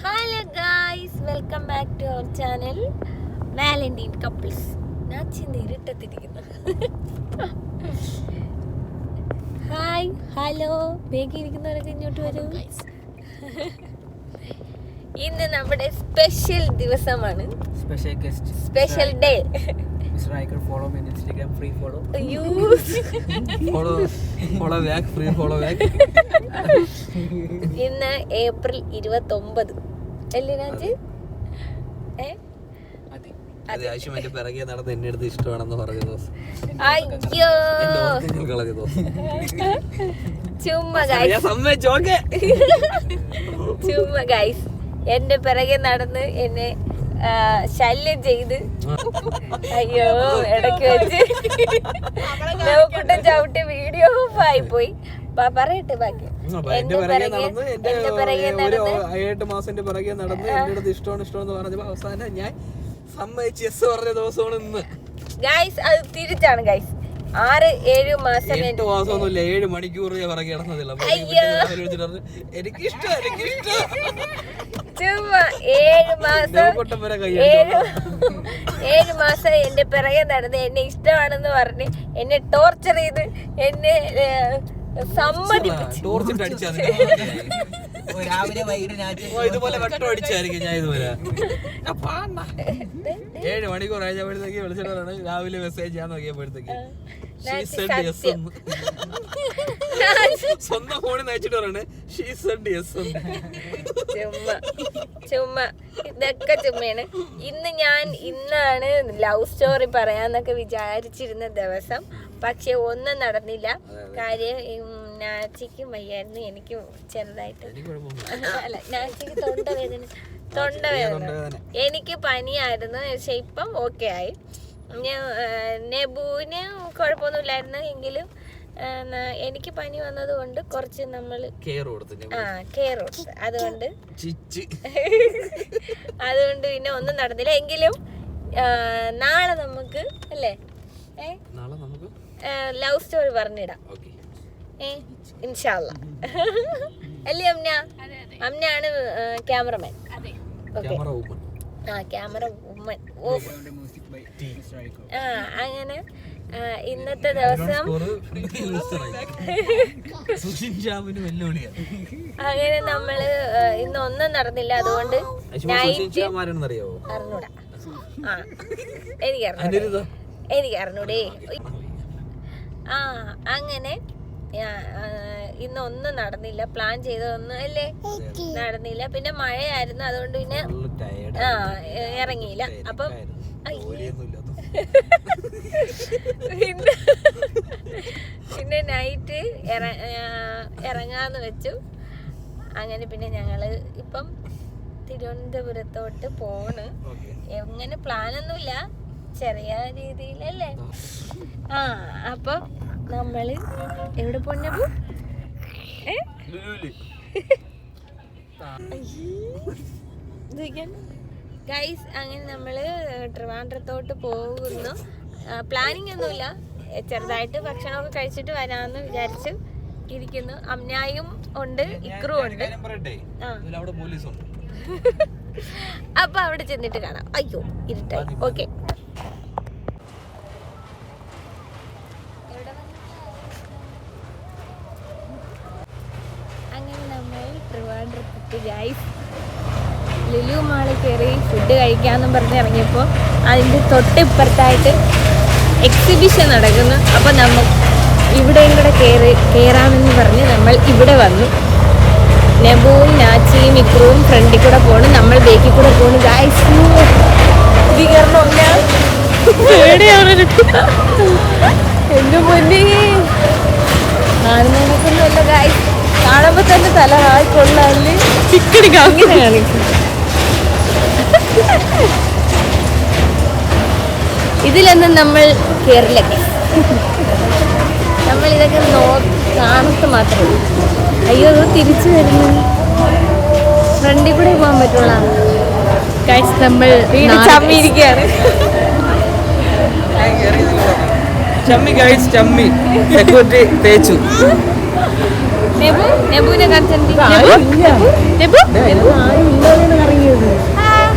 Hello guys welcome back to our channel valentine couples ഞാൻ ചിന്ത ഇരുട്ടത്തിരിക്കുന്നു. Hi hello വേഗം ഇരിക്കുന്നവരൊക്കെ ഇങ്ങോട്ട് വരൂ. ഇന്ന് നമ്മുടെ സ്പെഷ്യൽ ദിവസമാണ്. Special guest special day follow follow follow Instagram free follow use അയ്യോ follow, follow free follow back. ഇന്ന് ഏപ്രിൽ ഇരുപത്തൊമ്പത്. അല്ലേ രാജ്? ഏ? പിറകെ നടന്ന് എന്നെ അടുത്ത് ഇഷ്ടമാണെന്ന് പറഞ്ഞ ദിവസം. അയ്യോ. എന്റെ ഓർമ്മകൾ കളഞ്ഞ ദിവസം. ചുമ്മാ ഗായ്സ് ഞാൻ സമ്മതിച്ചു ചുമ്മാ ഗൈസ് എന്റെ പിറകെ നടന്ന് എന്നെ ശല്യം ചെയ്ത്. അയ്യോ ഇടയ്ക്ക് വെച്ച്. നോക്കുട്ടൻ ചവിട്ടി വീഡിയോ ഓഫ് ആയി പോയി. പ- പറയട്ടെ ബാക്കി. എന്റെ പിറകെ നടന്ന് എന്റെ ഏഴെട്ട് പിറകെ നടന്ന് അടുത്ത് ഇഷ്ടമാണ് ഇഷ്ടമെന്ന് പറഞ്ഞപ്പോ അവസാനം ഞാൻ സമ്മതിച്ച് എസ് പറഞ്ഞ ദിവസമാണ് ഇന്ന്. ഗൈസ് അത് തിരിച്ചാണ് ഗൈസ് ആറ് ഏഴ് മാസം എട്ട് മാസമൊന്നുമില്ല ഏഴ് മണിക്കൂർ ഞാൻ പറഞ്ഞു കിടന്നതില്ല. എനിക്ക്. എനിക്ക് ഇഷ്ടം ചുമ്മാ ഏഴ് മാസം ഏഴ് മാസം എന്റെ പിറകെ നടന്ന് എന്നെ ഇഷ്ടമാണെന്ന് പറഞ്ഞ് എന്നെ ടോർച്ചർ ചെയ്ത് എന്നെ രാവിലെ വൈകിട്ട് ഞാൻ ഓ, ഇതുപോലെ വെട്ടം അടിച്ചായിരിക്കും ഞാൻ ഇതുപോലെ. ഏഴ് മണിക്കൂർ ആയപ്പോഴത്തേക്ക് വിളിച്ചിട്ടാണ് രാവിലെ മെസ്സേജ് ചെയ്യാൻ നോക്കിയപ്പോഴത്തേക്ക്. സ്വന്തം ഫോണിൽ നയിച്ചിട്ട് പറയണേ ഷീ സെഡ് യെസ് ചുമ്മാ ഇതൊക്കെ ചുമ്മയാണ്. ഇന്ന് ഞാൻ ഇന്നാണ് ലവ് സ്റ്റോറി പറയാന്നൊക്കെ വിചാരിച്ചിരുന്ന ദിവസം പക്ഷെ ഒന്നും നടന്നില്ല. കാര്യം നാച്ചിക്കും വയ്യായിരുന്നു. എനിക്ക് ചെറുതായിട്ട്. അല്ല നാച്ചിക്ക് തൊണ്ടവേദന തൊണ്ടവേദന. എനിക്ക് പനിയായിരുന്നു. പക്ഷെ ഇപ്പം ഓക്കെ ആയി. നെബുവിന് കുഴപ്പമൊന്നുമില്ലായിരുന്നു. എങ്കിലും എനിക്ക് പനി വന്നത് കൊണ്ട് കുറച്ച് നമ്മൾ കെയർ കൊടുത്തു. ആ കെയർ കൊടുത്തു. അതുകൊണ്ട് അതുകൊണ്ട് പിന്നെ ഒന്നും നടന്നില്ല. എങ്കിലും നാളെ നമുക്ക് അല്ലേ? നാളെ ലവ് സ്റ്റോറി പറഞ്ഞിടാം. ഓക്കെ ഏ ഇൻഷാല്ല അല്ലേ അമ്ന? ആണ് ക്യാമറമാൻ ഓക്കെ ക്യാമറ ഓപ്പൺ ആ ക്യാമറ ഉമ്മൻ ആ അങ്ങനെ ഇന്നത്തെ ദിവസം അങ്ങനെ നമ്മൾ ഇന്ന് ഒന്നും നടന്നില്ല. അതുകൊണ്ട് നൈറ്റ് അറിഞ്ഞൂടാ. ആ എനിക്ക് അറിഞ്ഞൂടെ. എനിക്ക് അറിഞ്ഞൂടേ. ആ അങ്ങനെ. ഇന്ന് ഒന്നും നടന്നില്ല. പ്ലാൻ ചെയ്തതൊന്നും അല്ലേ? നടന്നില്ല. പിന്നെ മഴയായിരുന്നു. അതുകൊണ്ട് പിന്നെ ആ ഇറങ്ങിയില്ല. അപ്പം പിന്നെ പിന്നെ നൈറ്റ് ഇറങ്ങാന്ന് വെച്ചു. അങ്ങനെ പിന്നെ ഞങ്ങൾ ഇപ്പം തിരുവനന്തപുരത്തോട്ട് പോണ്. എങ്ങനെ പ്ലാനൊന്നുമില്ല ചെറിയ രീതിയിലല്ലേ? ആ അപ്പൊ നമ്മൾ എവിടെ പോന്നു ഗൈസ് അങ്ങനെ നമ്മൾ ട്രിവാൻഡ്രത്തോട്ട് പോകുന്നു. പ്ലാനിങ് ഒന്നുമില്ല. ചെറുതായിട്ട് ഭക്ഷണമൊക്കെ കഴിച്ചിട്ട് വരാമെന്ന് വിചാരിച്ചു ഇരിക്കുന്നു. അമ്നായും ഉണ്ട് ഇക്രു ഉണ്ട്. അപ്പൊ അവിടെ ചെന്നിട്ട് കാണാം. അയ്യോ ഇരുട്ടായി. ഓക്കെ അങ്ങനെ നമ്മൾ ട്രിവാൻഡ്രത്തെത്തി ഗൈസ് ലുലു മാളിൽ കയറി ഫുഡ് കഴിക്കാമെന്നും പറഞ്ഞ് ഇറങ്ങിയപ്പോൾ അതിന്റെ തൊട്ടിപ്പുറത്തായിട്ട് എക്സിബിഷൻ നടക്കുന്നു. അപ്പോൾ നമ്മൾ ഇവിടെയും കൂടെ കയറി കയറാമെന്ന് പറഞ്ഞ് നമ്മൾ ഇവിടെ വന്നു. നെബുവും നാച്ചിയും ഇക്രുവും ഫ്രണ്ടിൽ കൂടെ പോണു നമ്മൾ ബേക്കിൽ കൂടെ പോണു. ഗായ്സ് എന്റെ മുന്നേ കാണുമ്പോ തന്നെ തല ഹായ് കൊള്ളാല്ലേ ചിക്കടി കാണിക്കും ഇതിലൊന്നും നമ്മൾ കേറില്ല. നമ്മൾ ഇതൊക്കെ നോ കാണത്ത് മാത്രമേ ഉള്ളൂ. അയ്യോ അത് തിരിച്ചു വരുന്നു. ഫ്രണ്ടിൽ കൂടെ പോകാൻ പറ്റുള്ള. കഴിച്ച് നമ്മൾ ചമ്മിയിരിക്കുകയാണ്. ചമ്മി ഗൈസ് ചമ്മി. സെക്യൂരിറ്റി തേച്ചു. നെബു നെബുവിനെ കാണിച്ചു നെബു നെബു നെബു. വേണ്ട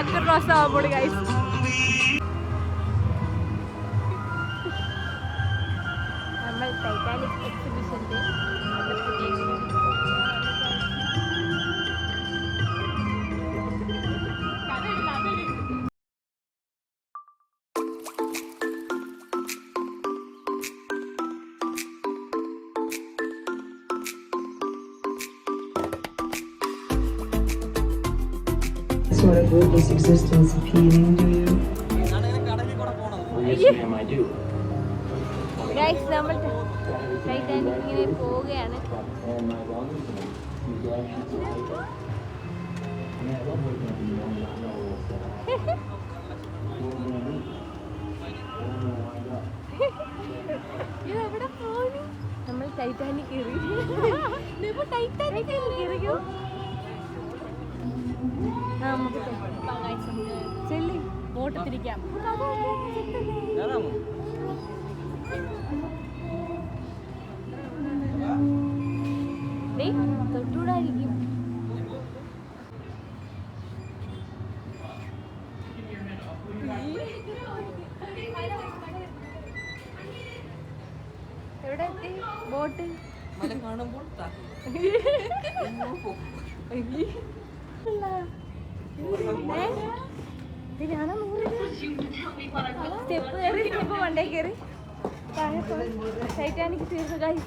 ആഫ്റ്റർ റോസ് ആവാൻ guys avoid this existence appealing to you? Yes, ma'am, I do. Guys, നമ്മൾ ടൈറ്റാനിക് ഇങ്ങനെ പോവുകയാണ് നമ്മൾ ടൈറ്റാനിക് ഇറങ്ങി ടൈറ്റാനിക് ഇറങ്ങിയോ ചെല്ലി ബോട്ടത്തിരിക്കാം തൊട്ടൂടായിരിക്കും എവിടെ എത്തി ബോട്ട് മല കാണുമ്പോൾ സ്റ്റെപ്പ് കയറി സ്റ്റെപ്പ് വണ്ടേ കയറി ടൈറ്റാനിക് തീർന്നു കാര്യം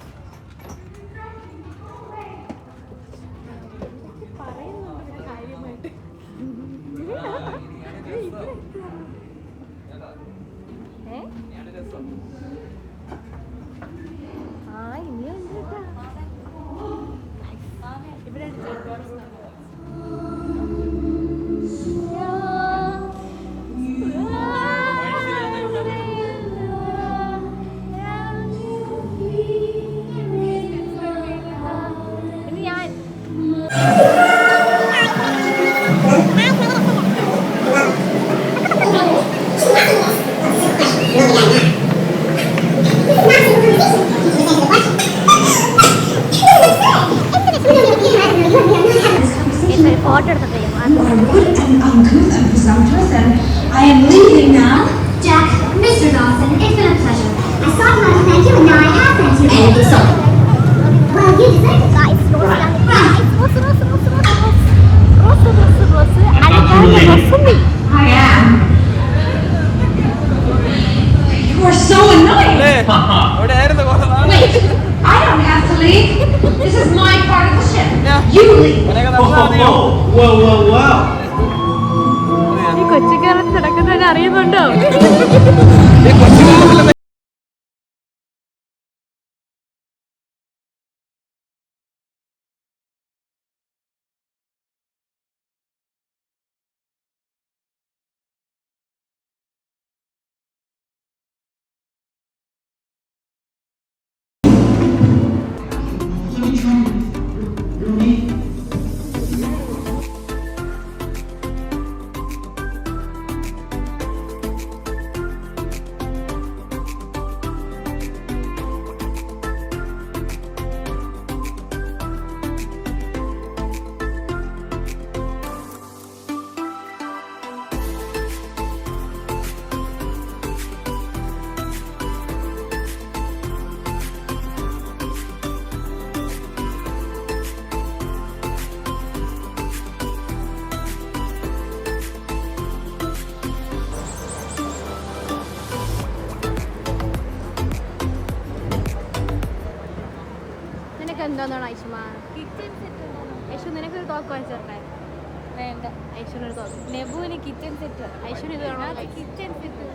സെറ്റ് ഐശ്വര്യ ഇത് വേണോ കിച്ചൺ സെറ്റ്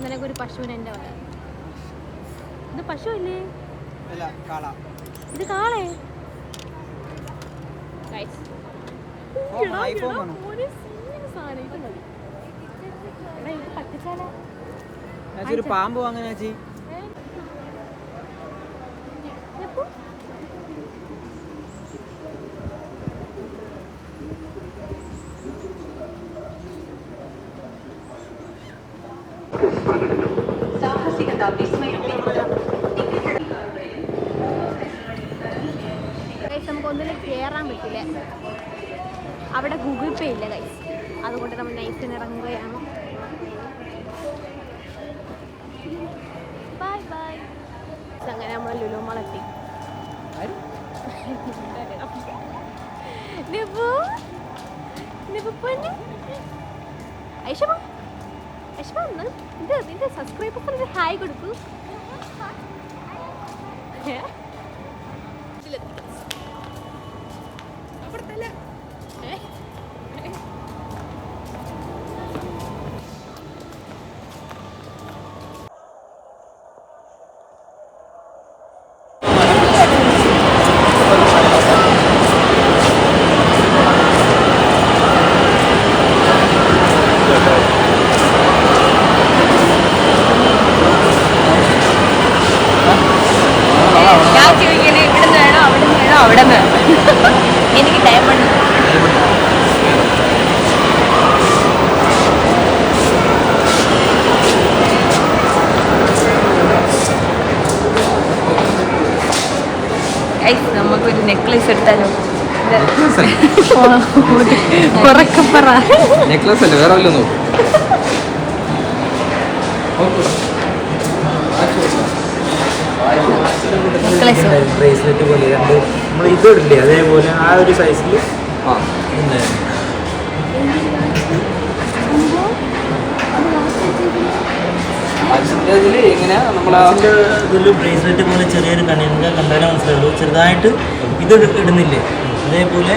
നിനക്കൊരു പശുവിന് എന്റെ വക ഇത് പശു അല്ലേ? ഇത് കാളേ? പട്ടിച്ചാല. ഒരു പാമ്പ് വാങ്ങാൻ ചേച്ചി എപ്പോ? Guys, നമുക്ക് ഒന്നിലും കയറാൻ പറ്റില്ല അവിടെ ഗൂഗിൾ പേ ഇല്ല ഗൈസ് അതുകൊണ്ട് നമ്മൾ നൈസിന് ഇറങ്ങുകയാണ് ബൈ ബൈ അങ്ങനെ നമ്മൾ ലുലു മാളെത്തി നിബു നിബു പൊന്നു ഐഷമ ഐഷമ ഒന്ന് ഇത് നിന്റെ സബ്സ്ക്രൈബേഴ്സിന് ഹായ് നെക്ലസ് അല്ലേ വേറെ വല്ലതും നോക്കും ബ്രേസ്ലെറ്റ് പോലെ രണ്ട്. നമ്മൾ അതേപോലെ ആ ഒരു സൈസിൽ ആ. ബ്രേസ്ലെറ്റ് പോലെ ചെറിയൊരു കണ്ണിന്റെ കണ്ടാലേ മനസ്സിലാവുള്ളൂ. ചെറുതായിട്ട് ഇത് ഇട- ഇടുന്നില്ലേ? അതേപോലെ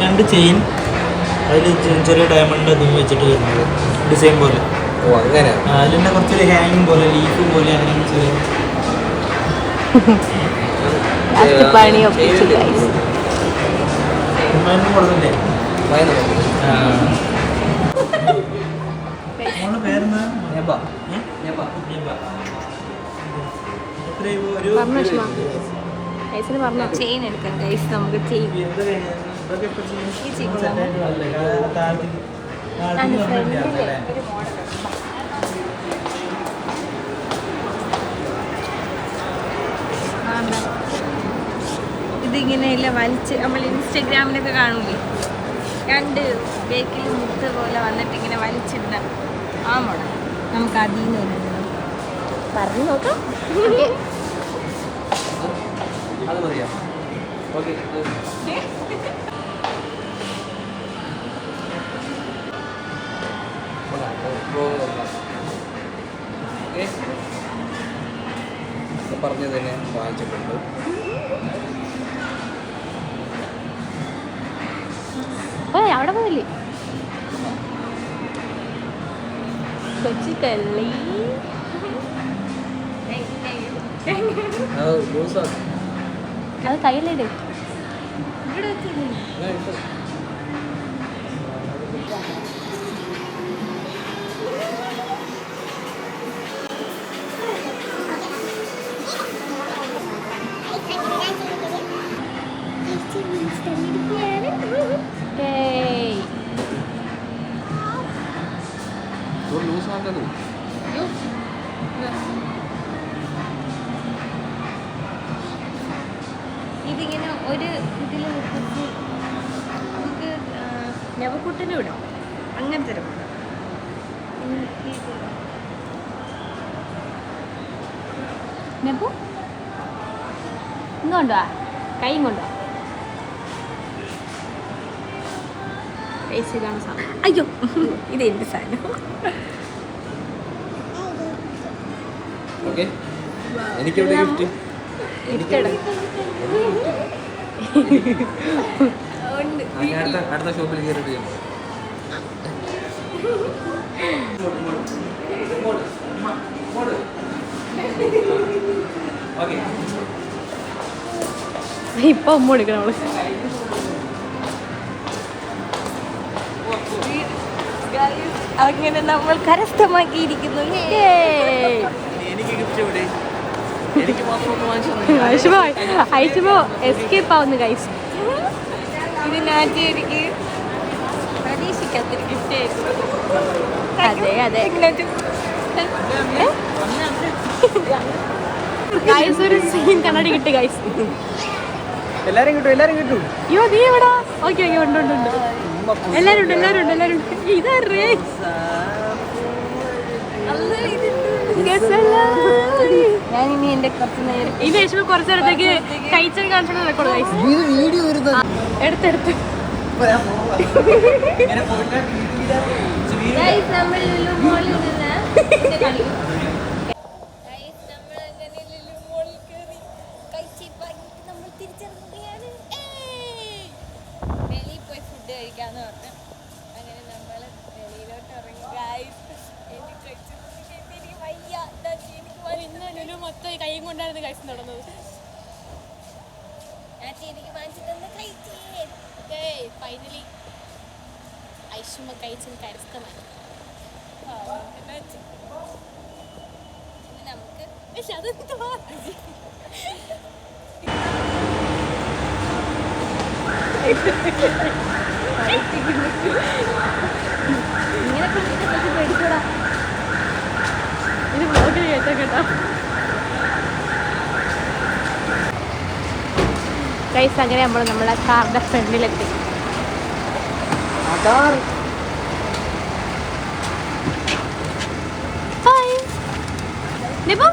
രണ്ട് ചെയിൻ അതിൽ ചെറിയ ഡയമണ്ട് അതും വെച്ചിട്ട് വരുന്നത്. ഡിസൈൻ പോലെ. ഓ അങ്ങനെ. അതിൽ തന്നെ കുറച്ചൊരു ഹാങ്ങിങ് പോലെ ലീഫ് പോലെ അങ്ങനെ ചെറിയ ഒപ്പിച്ചു പറഞ്ഞു ചെയിൻ എടുക്കാം ഗൈസ് നമുക്ക് ചെയിൻ? ഇതൊക്കെ ഇപ്പൊ ചെയ്യും. ഈ ചെയ്യും. സെറ്റായിട്ട് വന്നില്ലേ? ആ, താഴത്തേക്ക് താഴത്തേക്ക് വന്നിട്ടില്ല അതല്ലേ? ഇതിങ്ങനെ ഇല്ല വലിച്ച് നമ്മൾ ഇൻസ്റ്റഗ്രാമിലൊക്കെ കാണൂലേ രണ്ട് ബേക്കിൽ മുത്ത് പോലെ വന്നിട്ട് ഇങ്ങനെ വലിച്ചിടുന്ന ആ മോഡൽ നമുക്ക് അതിൽ നിന്ന് പറഞ്ഞു നോക്കാം അത് മതിയാ ഓക്കെ പറഞ്ഞത് തന്നെ വാങ്ങിച്ചിട്ടുണ്ട് ഓ അവിടെ പോയില്ലേ കൊച്ചി കള്ളി അത് കയ്യിലിട് ഇവിടെ വെച്ചില്ലേ ഇതിങ്ങനെ ഒരു ഇതിൽ നമുക്ക് നവക്കുട്ടനും വിടാം. അങ്ങനത്തെ ഒരു നെപ്പു ഇങ്ങോട്ടോ കൈയും കൊണ്ടോ സാധനം. അയ്യോ ഇത് എന്റെ സാധനം. ഓക്കെ ഗിഫ്റ്റ് ഇട്ടട ഉണ്ട്. ഞാൻ അടുത്ത അടുത്ത ഷോപ്പിൽ കയറിയിട്ട് ചെയ്യാം. ഓക്കെ ഇപ്പൊ അമ്മ എടുക്കണം അവൾ അങ്ങനെ നമ്മൾ കരസ്ഥമാക്കിയിരിക്കുന്നു. ഐഷുമോ എസ്കേപ്പ് ആവുന്നു ഗൈസ് ഇത് എനിക്ക് പ്രതീക്ഷിക്കാത്തൊരു ഗിഫ്റ്റ് ആയിരുന്നു. അതെ അതെ. ഇതിനകത്ത് ഗൈസ് ഒരു സീൻ കണ്ണാടി കിട്ടി ഗൈസ് എല്ലാരും കിട്ടും എല്ലാരും കിട്ടും. അയ്യോ നീ എവിടാ? ഓക്കെ ഓക്കെ ഉണ്ട് ഉണ്ട് ഉണ്ട്. എല്ലാരും ഉണ്ട് എല്ലാരും ഉണ്ട് എല്ലാരും ഉണ്ട്. ഇതറേ ഞാൻ ഇനി എന്റെ കുറച്ച് നേരം ഈ വേഷം കുറച്ച് നേരത്തേക്ക് കഴിച്ചു കാണിച്ചു റെക്കോർഡ് വീഡിയോ എടുത്തെടുത്ത് Guys, നമ്മൾ ലുലു മോളിൽ നിന്ന് ഇത് കൊണ്ടായിരുന്നു കഴിച്ചു. തുടങ്ങുന്നത് ഫൈനലി കരസ്ഥമായി. നമുക്ക് പക്ഷെ അതെന്തുവാ? ഇങ്ങനെ പേടിച്ചോടാ ഇത് ബ്ലോഗിൽ കേട്ടോ കേട്ടോ. ഗൈസ് അങ്ങനെ നമ്മൾ നമ്മളെ കാറിന്റെ ഫ്രണ്ടിലെത്തി നെബു?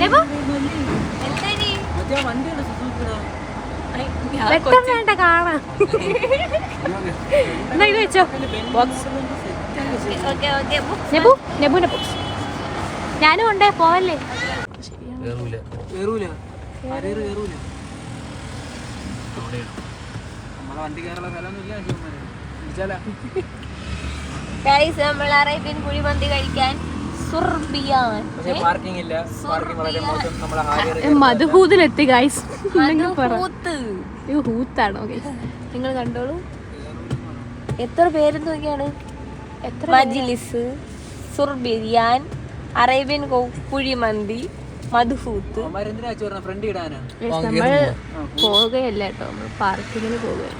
നെബു? വേണ്ട കാണാം. എന്നാ ഇത് വെച്ചോ. ബോക്സ് ഓക്കെ ഓക്കെ നെബു നെബുന്റെ ബോക്സ് ഞാനും ഉണ്ട് പോവല്ലേ? കേറൂല. കേറൂല. ആരേറ് ഗൈസ് നമ്മൾ അറേബ്യൻ കുഴിമന്തി കഴിക്കാൻ ഗൈസ് ഹൂത്താണോ നിങ്ങൾ കണ്ടോളൂ. എത്ര പേര് നോക്കിയാണ്? എത്ര മജ്ലിസ് സുർബിയാൻ അറേബ്യൻ കുഴിമന്തി Guys, നമ്മൾ പോവുകയല്ല കേട്ടോ. നമ്മൾ പാർക്കിങ്ങിന് പോവുകയാണ്.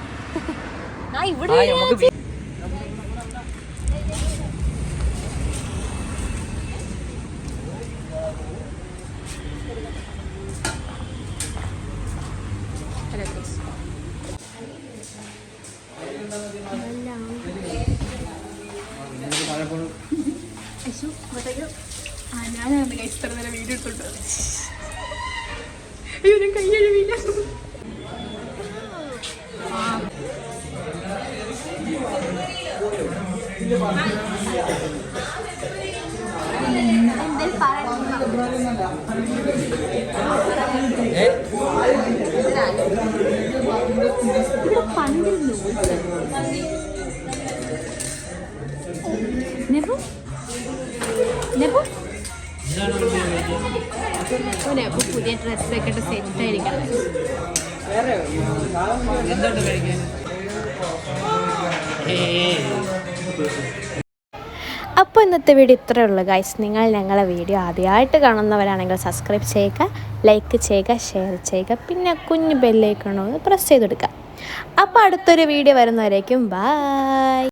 ഞാനാണ് ഇത്ര നേരം വീഡിയോ എടുത്തോണ്ട് ഇവരും കൈ കഴുകിയില്ല. ഡ്രസ്സൊക്കെ ഇട്ട് സെറ്റ് അപ്പോൾ ഇന്നത്തെ വീഡിയോ ഇത്രയേ ഉള്ളൂ ഗൈസ് നിങ്ങൾ ഞങ്ങളെ വീഡിയോ ആദ്യമായിട്ട് കാണുന്നവരാണെങ്കിൽ സബ്സ്ക്രൈബ് ചെയ്യുക ലൈക്ക് ചെയ്യുക ഷെയർ ചെയ്യുക പിന്നെ കുഞ്ഞ് ബെല്ലേക്കണോ പ്രസ് ചെയ്തെടുക്കുക. അപ്പോൾ അടുത്തൊരു വീഡിയോ വരുന്നവരേക്കും ബായ്